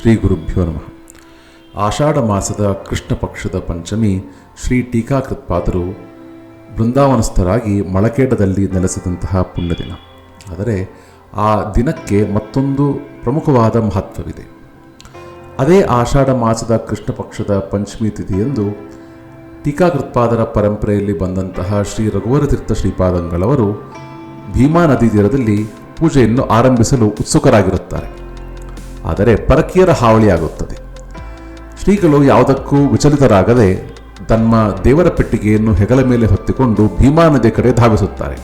ಶ್ರೀ ಗುರುಭ್ಯೋ ನಮಃ. ಆಷಾಢ ಮಾಸದ ಕೃಷ್ಣ ಪಕ್ಷದ ಪಂಚಮಿ ಶ್ರೀ ಟೀಕಾಕೃತ್ಪಾದರು ಬೃಂದಾವನಸ್ಥರಾಗಿ ಮಳಕೇಟದಲ್ಲಿ ನೆಲೆಸಿದಂತಹ ಪುಣ್ಯದಿನ. ಆದರೆ ಆ ದಿನಕ್ಕೆ ಮತ್ತೊಂದು ಪ್ರಮುಖವಾದ ಮಹತ್ವವಿದೆ. ಅದೇ ಆಷಾಢ ಮಾಸದ ಕೃಷ್ಣ ಪಕ್ಷದ ಪಂಚಮಿ ತಿಥಿಯಂದು ಟೀಕಾಕೃತ್ಪಾದರ ಪರಂಪರೆಯಲ್ಲಿ ಬಂದಂತಹ ಶ್ರೀ ರಘುವರತೀರ್ಥ ಶ್ರೀಪಾದಂಗಳವರು ಭೀಮಾ ನದಿ ತೀರದಲ್ಲಿ ಪೂಜೆಯನ್ನು ಆರಂಭಿಸಲು ಉತ್ಸುಕರಾಗಿರುತ್ತಾರೆ. ಆದರೆ ಪರಕೀಯರ ಹಾವಳಿಯಾಗುತ್ತದೆ. ಶ್ರೀಗಳು ಯಾವುದಕ್ಕೂ ವಿಚಲಿತರಾಗದೆ ತಮ್ಮ ದೇವರ ಪೆಟ್ಟಿಗೆಯನ್ನು ಹೆಗಲ ಮೇಲೆ ಹೊತ್ತಿಕೊಂಡು ಭೀಮಾ ನದಿಯ ಕಡೆ ಧಾವಿಸುತ್ತಾರೆ.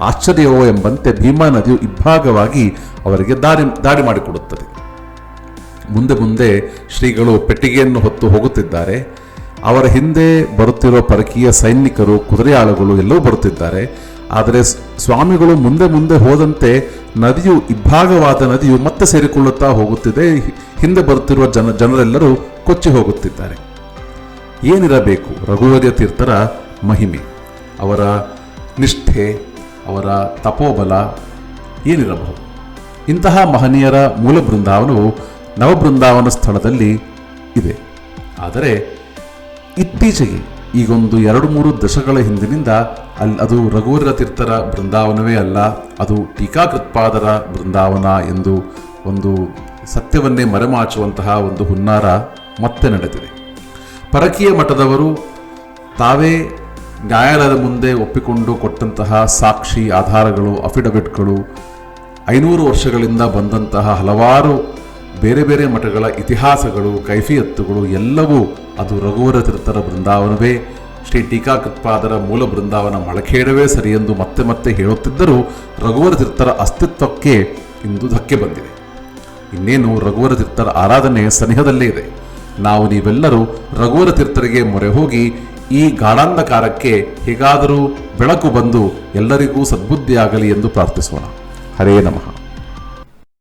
ಆಶ್ಚರ್ಯವೋ ಎಂಬಂತೆ ಭೀಮಾ ನದಿಯು ಇಬ್ಬಾಗವಾಗಿ ಅವರಿಗೆ ದಾರಿ ದಾರಿ ಮಾಡಿಕೊಡುತ್ತದೆ. ಮುಂದೆ ಮುಂದೆ ಶ್ರೀಗಳು ಪೆಟ್ಟಿಗೆಯನ್ನು ಹೊತ್ತು ಹೋಗುತ್ತಿದ್ದಾರೆ. ಅವರ ಹಿಂದೆ ಬರುತ್ತಿರೋ ಪರಕೀಯ ಸೈನಿಕರು, ಕುದುರೆಯಾಳುಗಳು ಎಲ್ಲವೂ ಬರುತ್ತಿದ್ದಾರೆ. ಆದರೆ ಸ್ವಾಮಿಗಳು ಮುಂದೆ ಮುಂದೆ ಹೋದಂತೆ ನದಿಯು ಇಬ್ಬಾಗವಾದ ನದಿಯು ಮತ್ತೆ ಸೇರಿಕೊಳ್ಳುತ್ತಾ ಹೋಗುತ್ತಿದೆ. ಹಿಂದೆ ಬರುತ್ತಿರುವ ಜನ, ಜನರೆಲ್ಲರೂ ಕೊಚ್ಚಿ ಹೋಗುತ್ತಿದ್ದಾರೆ. ಏನಿರಬೇಕು? ರಘುವರ್ಯ ತೀರ್ಥರ ಮಹಿಮೆ, ಅವರ ನಿಷ್ಠೆ, ಅವರ ತಪೋಬಲ ಏನಿರಬಹುದು? ಇಂತಹ ಮಹನೀಯರ ಮೂಲ ಬೃಂದಾವನವು ನವಬೃಂದಾವನ ಸ್ಥಳದಲ್ಲಿ ಇದೆ. ಆದರೆ ಇತ್ತೀಚೆಗೆ ಈಗೊಂದು ಎರಡು ಮೂರು ದಶಕಗಳ ಹಿಂದಿನಿಂದ ಅಲ್ಲಿ ಅದು ರಘುವರ ತೀರ್ಥರ ಬೃಂದಾವನವೇ ಅಲ್ಲ, ಅದು ಟೀಕಾಕೃತ್ಪಾದರ ಬೃಂದಾವನ ಎಂದು ಒಂದು ಸತ್ಯವನ್ನೇ ಮರೆಮಾಚುವಂತಹ ಒಂದು ಹುನ್ನಾರ ಮತ್ತೆ ನಡೆದಿದೆ. ಪರಕೀಯ ಮಠದವರು ತಾವೇ ನ್ಯಾಯಾಲಯದ ಮುಂದೆ ಒಪ್ಪಿಕೊಂಡು ಕೊಟ್ಟಂತಹ ಸಾಕ್ಷಿ ಆಧಾರಗಳು, ಅಫಿಡವಿಟ್ಗಳು, ಐನೂರು ವರ್ಷಗಳಿಂದ ಬಂದಂತಹ ಹಲವಾರು ಬೇರೆ ಬೇರೆ ಮಠಗಳ ಇತಿಹಾಸಗಳು, ಕೈಫಿಯತ್ತುಗಳು, ಎಲ್ಲವೂ ಅದು ರಘುವರ ತೀರ್ಥರ ಬೃಂದಾವನವೇ. ಶ್ರೀ ಟೀಕಾಕೃತ್ಪಾದರ ಮೂಲ ಬೃಂದಾವನ ಮಳಕೇಡವೇ ಸರಿಯೆಂದು ಮತ್ತೆ ಮತ್ತೆ ಹೇಳುತ್ತಿದ್ದರೂ ರಘುವರ ತೀರ್ಥರ ಅಸ್ತಿತ್ವಕ್ಕೆ ಇಂದು ಧಕ್ಕೆ ಬಂದಿದೆ. ಇನ್ನೇನು ರಘುವರ ತೀರ್ಥರ ಆರಾಧನೆ ಸನಿಹದಲ್ಲೇ ಇದೆ. ನಾವು ನೀವೆಲ್ಲರೂ ರಘುವರ ತೀರ್ಥರಿಗೆ ಮೊರೆ ಹೋಗಿ ಈ ಗಾಢಾಂಧಕಾರಕ್ಕೆ ಹೇಗಾದರೂ ಬೆಳಕು ಬಂದು ಎಲ್ಲರಿಗೂ ಸದ್ಬುದ್ಧಿಯಾಗಲಿ ಎಂದು ಪ್ರಾರ್ಥಿಸೋಣ. ಹರೇ ನಮಃ.